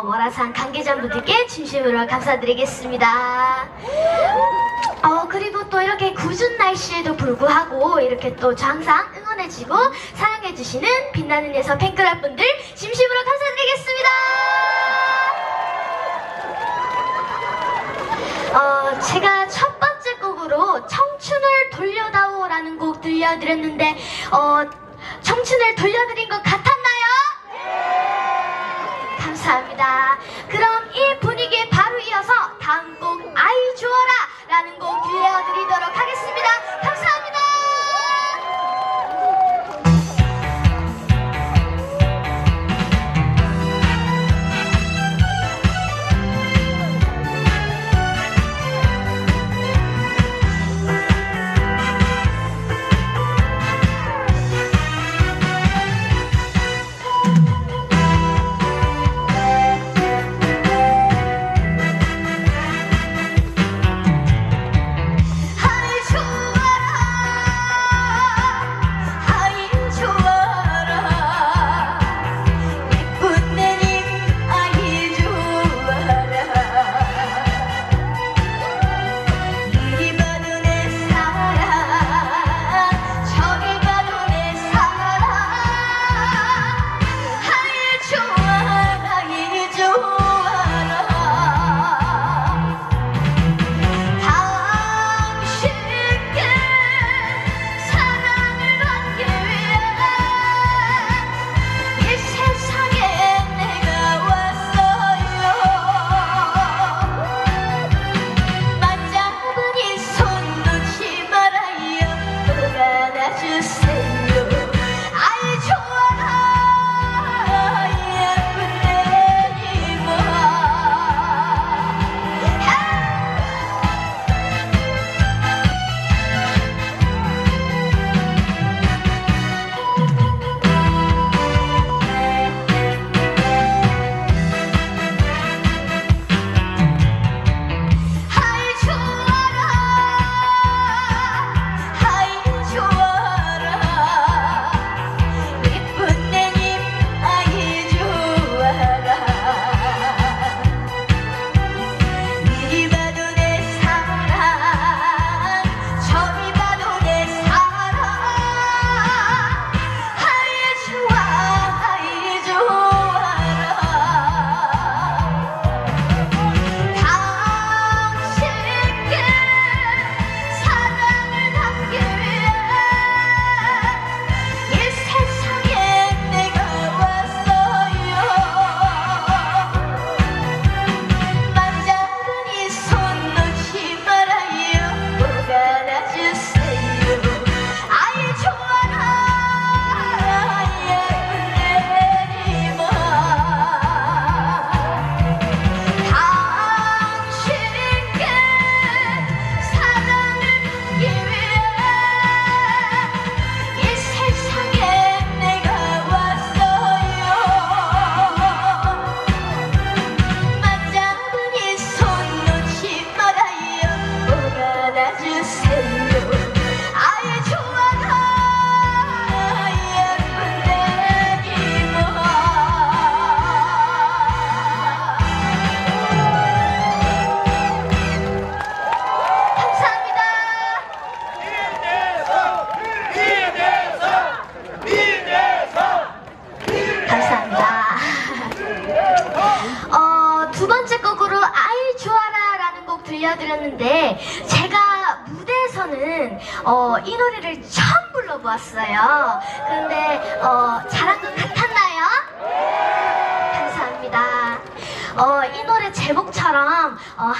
어, 월화산 관계자분들께 진심으로 감사드리겠습니다. 어, 그리고 또 이렇게 궂은 날씨에도 불구하고 이렇게 또 저 항상 응원해주고 사랑해주시는 빛나는 예서 팬클럽 분들 진심으로 감사드리겠습니다. 어, 제가 첫 번째 곡으로 청춘을 돌려다오라는 곡 들려드렸는데, 어, 청춘을 돌려드린 것 같았나요? 감사합니다. 그럼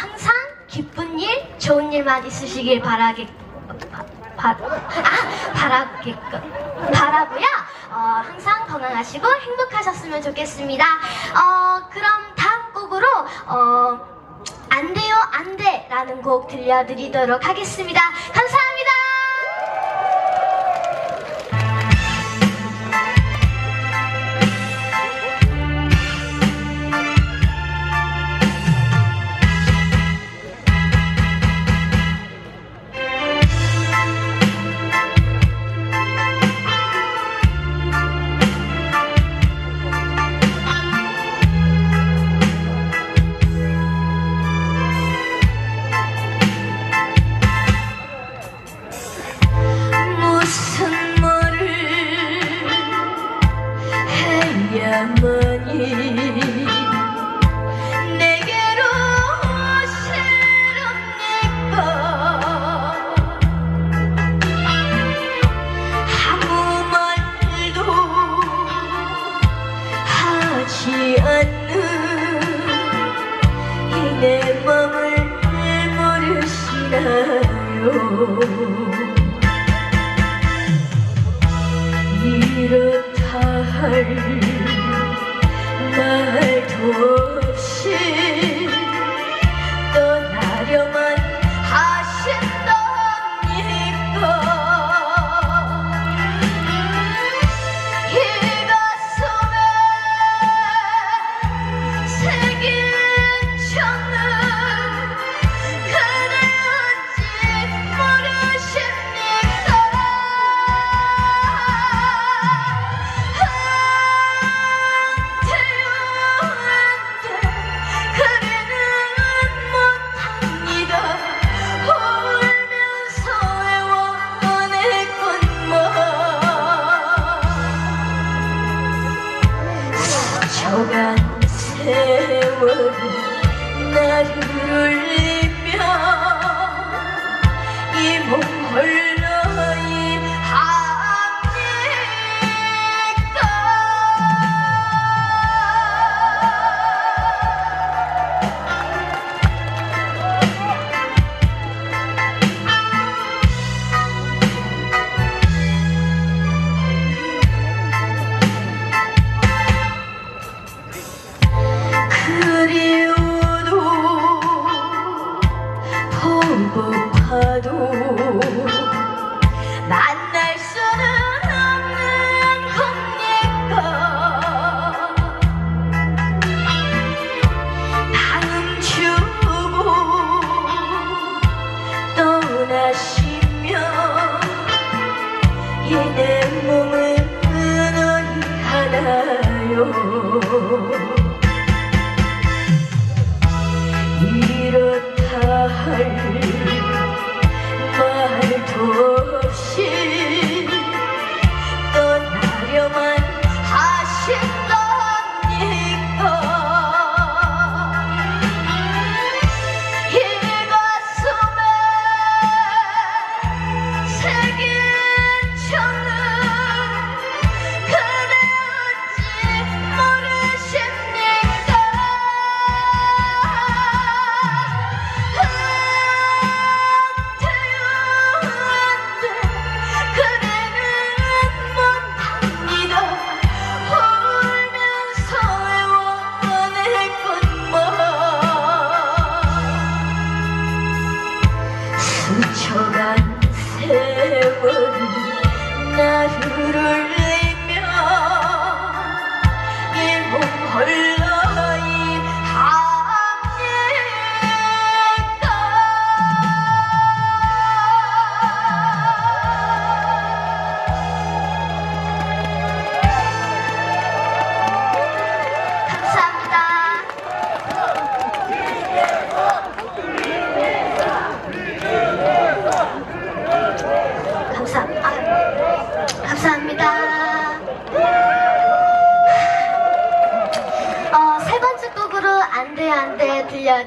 항상 기쁜 일, 좋은 일만 있으시길 바라겠, 바, 아, 바라게끔, 바라고요. 어, 항상 건강하시고 행복하셨으면 좋겠습니다. 어, 그럼 다음 곡으로, 어, 안 돼요, 안 돼. 라는 곡 들려드리도록 하겠습니다. 스쳐간 세월은 나를 울리며 이몸 홀 보고파도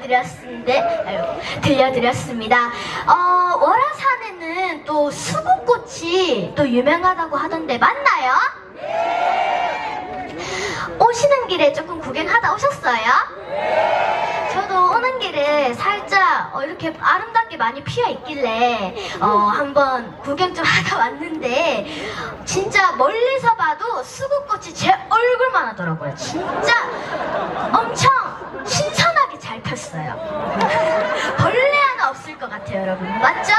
들려드렸는데 들려드렸습니다. 어, 월화산에는 또 수국꽃이 또 유명하다고 하던데 맞나요? 오시는 길에 조금 구경하다 오셨어요? 저도 오는 길에 살짝 어, 이렇게 아름답게 많이 피어 있길래 어, 한번 구경 좀 하다 왔는데 진짜 멀리서 봐도 수국꽃이 제 얼굴만 하더라고요. 진짜 엄청 신 폈어요. 벌레 하나 없을 것 같아요, 여러분. 맞죠?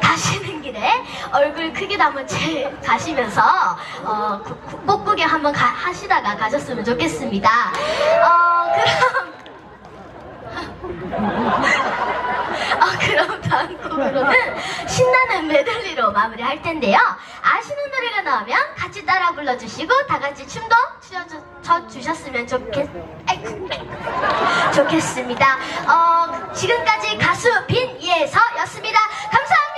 가시는 길에 얼굴 크게 담은 채 가시면서 어, 구경 한번 가- 하시다가 가셨으면 좋겠습니다. 어, 그럼 어, 그럼 다음 곡으로는 신나는 메들리로 마무리할 텐데요. 아시는 노래가 나오면 같이 따라 불러주시고 다 같이 춤도 추어 주셨으면 좋겠, 아이고, 좋겠습니다. 어, 지금까지 가수 빈예서였습니다. 감사합니다.